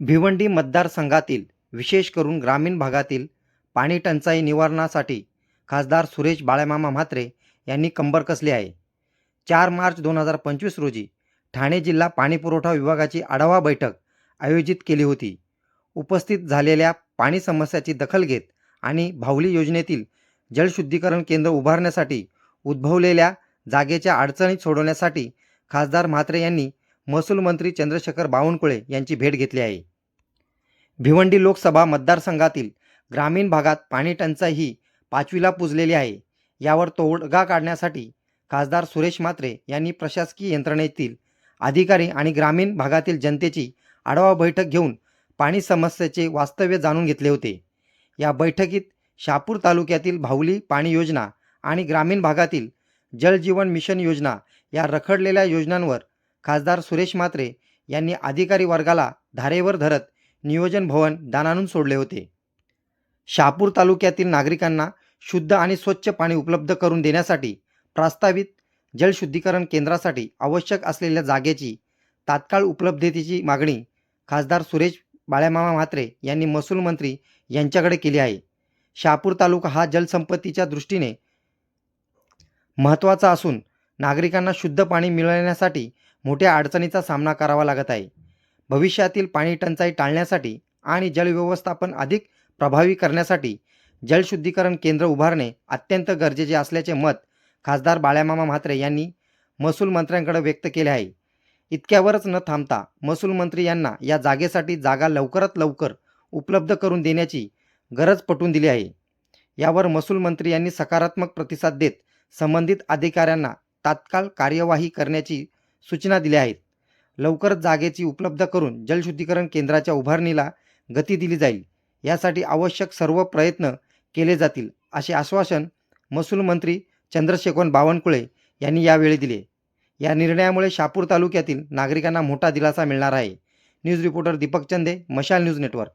भिवंडी मतदारसंघातील विशेष करून ग्रामीण भागातील पाणी टंचाई निवारणासाठी खासदार सुरेश बाळेमामा म्हात्रे यांनी कंबर कसली आहे? चार मार्च दोन हजार पंचवीस रोजी ठाणे जिल्हा पाणीपुरवठा विभागाची आढावा बैठक आयोजित केली होती. उपस्थित झालेल्या पाणी समस्याची दखल घेत आणि भावली योजनेतील जलशुद्धीकरण केंद्र उभारण्यासाठी उद्भवलेल्या जागेच्या अडचणी सोडवण्यासाठी खासदार म्हात्रे यांनी महसूल मंत्री चंद्रशेखर बावनकुळे यांची भेट घेतली आहे. भिवंडी लोकसभा मतदारसंघातील ग्रामीण भागात पाणी टंचाई ही पाचवीला पुजलेली आहे. यावर तोडगा काढण्यासाठी खासदार सुरेश म्हात्रे यांनी प्रशासकीय यंत्रणेतील अधिकारी आणि ग्रामीण भागातील जनतेची आढावा बैठक घेऊन पाणी समस्येचे वास्तव्य जाणून घेतले होते. या बैठकीत शापूर तालुक्यातील भाऊली पाणी योजना आणि ग्रामीण भागातील जलजीवन मिशन योजना या रखडलेल्या योजनांवर खासदार सुरेश म्हात्रे यांनी अधिकारी वर्गाला धारेवर धरत नियोजन भवन दानानून सोडले होते. शहापूर तालुक्यातील नागरिकांना शुद्ध आणि स्वच्छ पाणी उपलब्ध करून देण्यासाठी प्रस्तावित जलशुद्धीकरण केंद्रासाठी आवश्यक असलेल्या जागेची तात्काळ उपलब्धतेची मागणी खासदार सुरेश बाळ्यामामा म्हात्रे यांनी महसूल मंत्री यांच्याकडे केली आहे. शहापूर तालुका हा जलसंपत्तीच्या दृष्टीने महत्त्वाचा असून नागरिकांना शुद्ध पाणी मिळवण्यासाठी मोठ्या अडचणीचा सामना करावा लागत आहे. भविष्यातील पाणी टंचाई टाळण्यासाठी आणि जलव्यवस्थापन अधिक प्रभावी करण्यासाठी जलशुद्धीकरण केंद्र उभारणे अत्यंत गरजेचे असल्याचे मत खासदार बाळ्यामामा म्हात्रे यांनी महसूल मंत्र्यांकडे व्यक्त केले आहे. इतक्यावरच न थांबता महसूल मंत्री यांना या जागेसाठी जागा लवकरात लवकर उपलब्ध करून देण्याची गरज पटवून दिली आहे. यावर महसूल मंत्री यांनी सकारात्मक प्रतिसाद देत संबंधित अधिकाऱ्यांना तात्काळ कार्यवाही करण्याची सूचना दिल्या आहेत. लवकरच जागेची उपलब्ध करून जलशुद्धीकरण केंद्राच्या उभारणीला गती दिली जाईल. यासाठी आवश्यक सर्व प्रयत्न केले जातील असे आश्वासन महसूल मंत्री चंद्रशेखर बावनकुळे यांनी यावेळी दिले. या निर्णयामुळे शापूर तालुक्यातील नागरिकांना मोठा दिलासा मिळणार आहे. न्यूज रिपोर्टर दीपक चंदे मशाल न्यूज नेटवर्क.